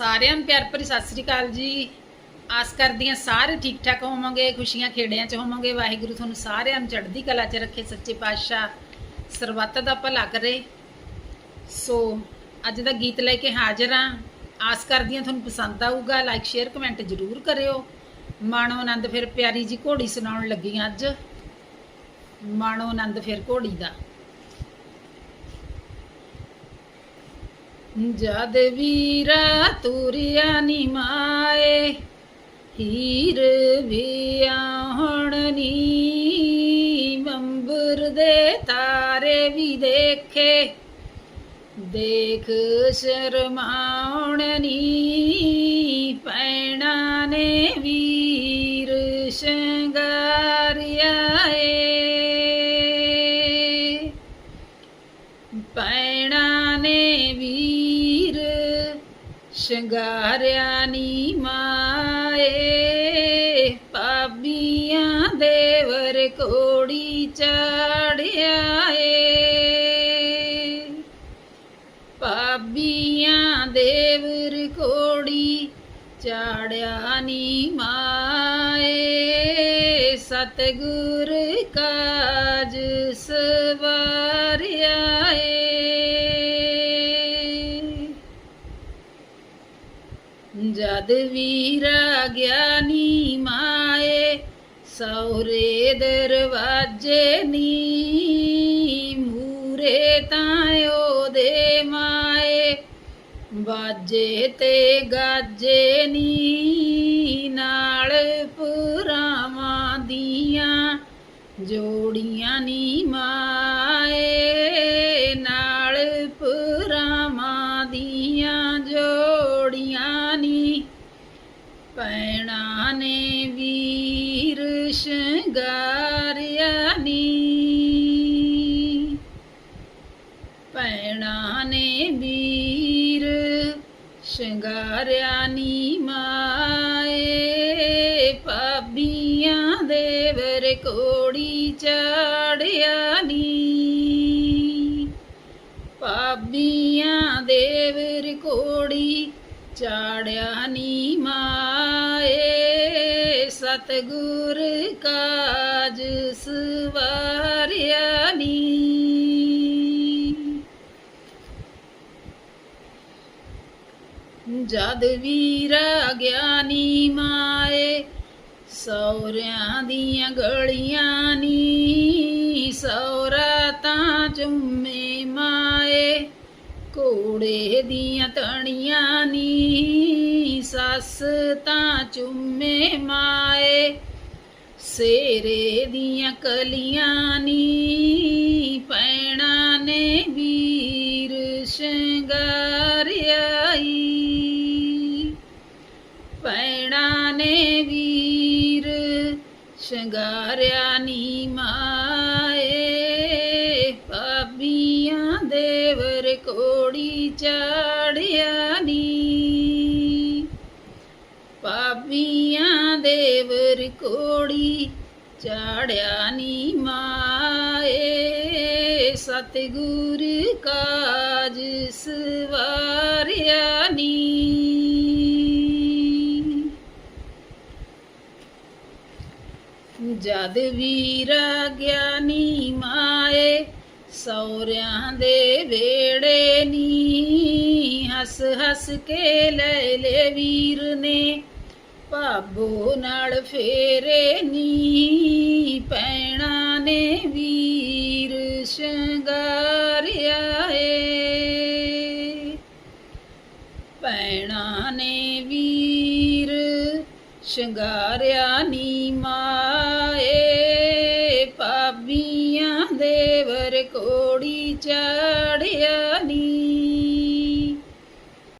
ਸਾਰਿਆਂ ਨੂੰ ਪਿਆਰ ਭਰੀ ਸਤਿ ਸ੍ਰੀ ਅਕਾਲ ਜੀ। ਆਸ ਕਰਦੀ ਹਾਂ ਸਾਰੇ ਠੀਕ ਠਾਕ ਹੋਵੋਗੇ, ਖੁਸ਼ੀਆਂ ਖੇੜਿਆਂ 'ਚ ਹੋਵੋਗੇ। ਵਾਹਿਗੁਰੂ ਤੁਹਾਨੂੰ ਸਾਰਿਆਂ ਨੂੰ ਚੜ੍ਹਦੀ ਕਲਾ 'ਚ ਰੱਖੇ, ਸੱਚੇ ਪਾਤਸ਼ਾਹ। ਸਰਬੱਤ ਦਾ ਭਲਾ ਕਰੇ। ਸੋ ਅੱਜ ਦਾ ਗੀਤ ਲੈ ਕੇ ਹਾਜ਼ਰ ਹਾਂ। ਆਸ ਕਰਦੀ ਹਾਂ ਤੁਹਾਨੂੰ ਪਸੰਦ ਆਊਗਾ। ਲਾਈਕ ਸ਼ੇਅਰ ਕਮੈਂਟ ਜ਼ਰੂਰ ਕਰਿਓ। ਮਾਣੋ ਆਨੰਦ ਫਿਰ ਪਿਆਰੀ ਜੀ ਘੋੜੀ ਸੁਣਾਉਣ ਲੱਗੀ ਅੱਜ। ਮਾਣੋ ਆਨੰਦ ਫਿਰ ਘੋੜੀ ਦਾ। ਜਦ ਵੀਰਾ ਤੁਰਿਆ ਨੀ ਮਾਏ, ਹੀਰ ਵਿਆਹਣ ਨੀ। ਮੰਬਰ ਦੇ ਤਾਰੇ ਵੀ ਦੇਖੇ, ਦੇਖ ਸ਼ਰਮਾਉਣ ਨੀ। ਪੈਣਾ ਨੇ ਵੀਰ ਸ਼ੰਗ ਸ਼ਿੰਗਾਰਿਆ ਨੀ ਮਾਏ ਪਾਬੀਆਂ ਦੇਵਰ ਕੋੜੀ ਚੜਿਆ ਏ ਪਾਬੀਆਂ ਦੇਵਰ ਕੋੜੀ ਚਾੜਿਆ ਨੀ ਮਾਏ, ਸਤਗੁਰ ਕਾਜ ਸਵਾਰਿਆ ਜਦ ਵੀਰਾ ਗਿਆਨੀ ਮਾਏ ਸੌਰੇ ਦਰਵਾਜੇ ਨੀ, ਮੂਰੇ ਤਾਂ ਉਹਦੇ ਮਾਏ। ਬਾਜੇ ਤੇ ਗਾਜੇ ਨੀ, ਨਾਲ ਪੁਰਾਵਾਂ ਦੀਆਂ ਜੋੜੀਆਂ ਨੀ ਮਾਏ, ਨਾਲ ਪੁਰਾਵਾਂ ਦੀਆਂ ਜੋ ਪੈਣਾ ਨੇ ਵੀਰ ਸ਼ਿੰਗਾਰਿਆ ਨੀ। ਪੈਣਾ ਨੇ ਵੀਰ ਸ਼ਿੰਗਾਰਿਆ ਨੀ ਮਾਏ। ਪਾਬੀਆਂ ਦੇਵਰ ਕੋੜੀ ਚਾੜਿਆ ਨੀ। ਪਾਬੀਆਂ ਦੇਵਰ ਕੋੜੀ ਚਾੜਿਆ ਨੀ ਮਾਏ। ਸਤਗੁਰ ਕਾਜ ਸਵਾਰਿਆ ਨੀ। ਜਦ ਵੀਰਾ ਗਿਆਨੀ ਮਾਏ, ਸੌਰਿਆਂ ਦੀਆਂ ਗਲੀਆਂ ਨੀ, ਸੌਰਾ ਤਾਂ ਚੁੰਮੇ। ਘੋੜੇ ਦੀਆਂ ਤਣੀਆਂ ਨੀ, ਸੱਸ ਤਾਂ ਚੁੰਮੇ ਮਾਏ। ਸੇਰੇ ਦੀਆਂ ਕਲੀਆਂ ਨੀ, ਪੈਣਾ ਨੇ ਵੀਰ ਸ਼ਿੰਗਾਰਿਆਈ ਚਾੜਿਆ ਨੀ। ਪਾਬੀਆਂ ਦੇਵਰ ਕੋੜੀ ਚਾੜਿਆ ਨੀ ਮਾਏ। ਸਤਿਗੁਰ ਕਾਜ ਸਵਾਰਿਆ ਨੀ। ਜਦ ਵੀਰਾ ਗਿਆਨੀ ਮਾਏ ਸੌਰਿਆਂ ਦੇ ਵੇੜੇ ਨੀ, ਹੱਸ ਹੱਸ ਕੇ ਲੈ ਲੈ ਵੀਰ ਨੇ। ਭਾਬੋ ਨਾਲ ਫੇਰੇ ਨੀ, ਪੈਣਾ ਨੇ ਵੀਰ ਸ਼ਿੰਗਾਰਿਆ ਏ ਪੈਣਾ ਨੇ ਵੀਰ, ਸ਼ਿੰਗਾਰਿਆ ਨੀ ਮਾਏ ਪਾਬੀਆਂ ਦੇਵਰ ਕੋੜੀ ਚਾ